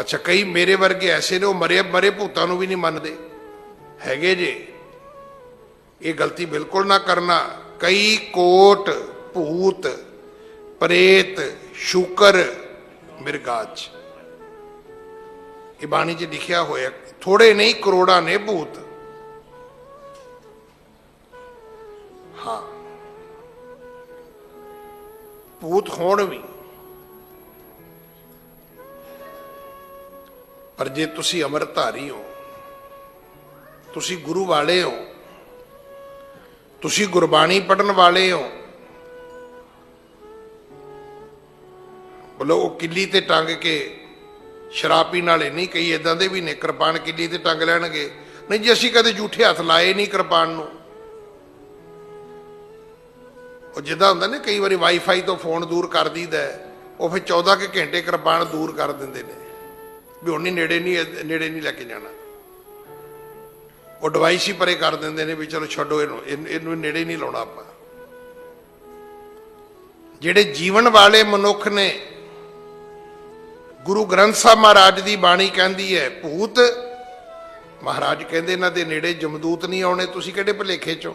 ਅੱਛਾ, ਕਈ ਮੇਰੇ ਵਰਗੇ ਐਸੇ ਨੇ, ਉਹ ਮਰੇ ਮਰੇ ਭੂਤਾਂ ਨੂੰ ਵੀ ਨਹੀਂ ਮੰਨਦੇ। ਹੈਗੇ ਜੇ। ਇਹ ਗਲਤੀ ਬਿਲਕੁਲ ਨਾ ਕਰਨਾ। ਕਈ ਕੋਟ, ਭੂਤ, ਪ੍ਰੇਤ, ਸ਼ੂਕਰ, ਮਿਰਗਾਜ। ਇਹ ਬਾਣੀ 'ਚ ਲਿਖਿਆ ਹੋਇਆ, ਥੋੜੇ ਨਹੀਂ, ਕਰੋੜਾਂ ਨੇ ਭੂਤ। ਹਾਂ। ਭੂਤ ਹੋਣ ਵੀ। ਪਰ ਜੇ ਤੁਸੀਂ ਅੰਮ੍ਰਿਤਧਾਰੀ ਹੋ, ਤੁਸੀਂ ਗੁਰੂ ਵਾਲੇ ਹੋ, ਤੁਸੀਂ ਗੁਰਬਾਣੀ ਪੜਨ ਵਾਲੇ ਹੋ, ਬੋਲੋ ਉਹ ਕਿੱਲੀ ਤੇ ਟੰਗ ਕੇ ਸ਼ਰਾਬ ਪੀਣ ਵਾਲੇ ਨਹੀਂ, ਕਈ ਇਦਾਂ ਦੇ ਵੀ ਨੇ, ਕਿਰਪਾਨ ਕਿੱਲੀ ਤੇ ਟੰਗ ਲੈਣਗੇ। ਨਹੀਂ ਜੀ, ਅਸੀਂ ਕਦੇ ਝੂਠੇ ਹੱਥ ਲਾਏ ਨਹੀਂ ਕਿਰਪਾਨ ਨੂੰ। ਉਹ ਜਿੱਦਾਂ ਹੁੰਦਾ ਨੇ, ਕਈ ਵਾਰੀ ਵਾਈਫਾਈ ਤੋਂ ਫੋਨ ਦੂਰ ਕਰ ਦਈਦਾ ਉਹ ਫਿਰ 14 ਕੁ ਘੰਟੇ ਕਿਰਪਾਨ ਦੂਰ ਕਰ ਦਿੰਦੇ ਨੇ। ਵੀ ਹੁਣ ਨਹੀਂ ਨੇੜੇ ਨਹੀਂ ਨੇੜੇ ਨਹੀਂ ਲੈ ਕੇ ਜਾਣਾ। ਉਹ ਡਿਵਾਈਸ ਹੀ ਪਰੇ ਕਰ ਦਿੰਦੇ ਨੇ ਵੀ ਚਲੋ ਛੱਡੋ ਇਹਨੂੰ ਇਹਨੂੰ ਨੇੜੇ ਨਹੀਂ ਲਾਉਣਾ ਆਪਾਂ। ਜਿਹੜੇ ਜੀਵਨ ਵਾਲੇ ਮਨੁੱਖ ਨੇ, ਗੁਰੂ ਗ੍ਰੰਥ ਸਾਹਿਬ ਮਹਾਰਾਜ ਦੀ ਬਾਣੀ ਕਹਿੰਦੀ ਹੈ ਭੂਤ ਮਹਾਰਾਜ ਕਹਿੰਦੇ ਇਹਨਾਂ ਦੇ ਨੇੜੇ ਜਮਦੂਤ ਨਹੀਂ ਆਉਣੇ, ਤੁਸੀਂ ਕਿਹੜੇ ਭਲੇਖੇ ਚੋਂ?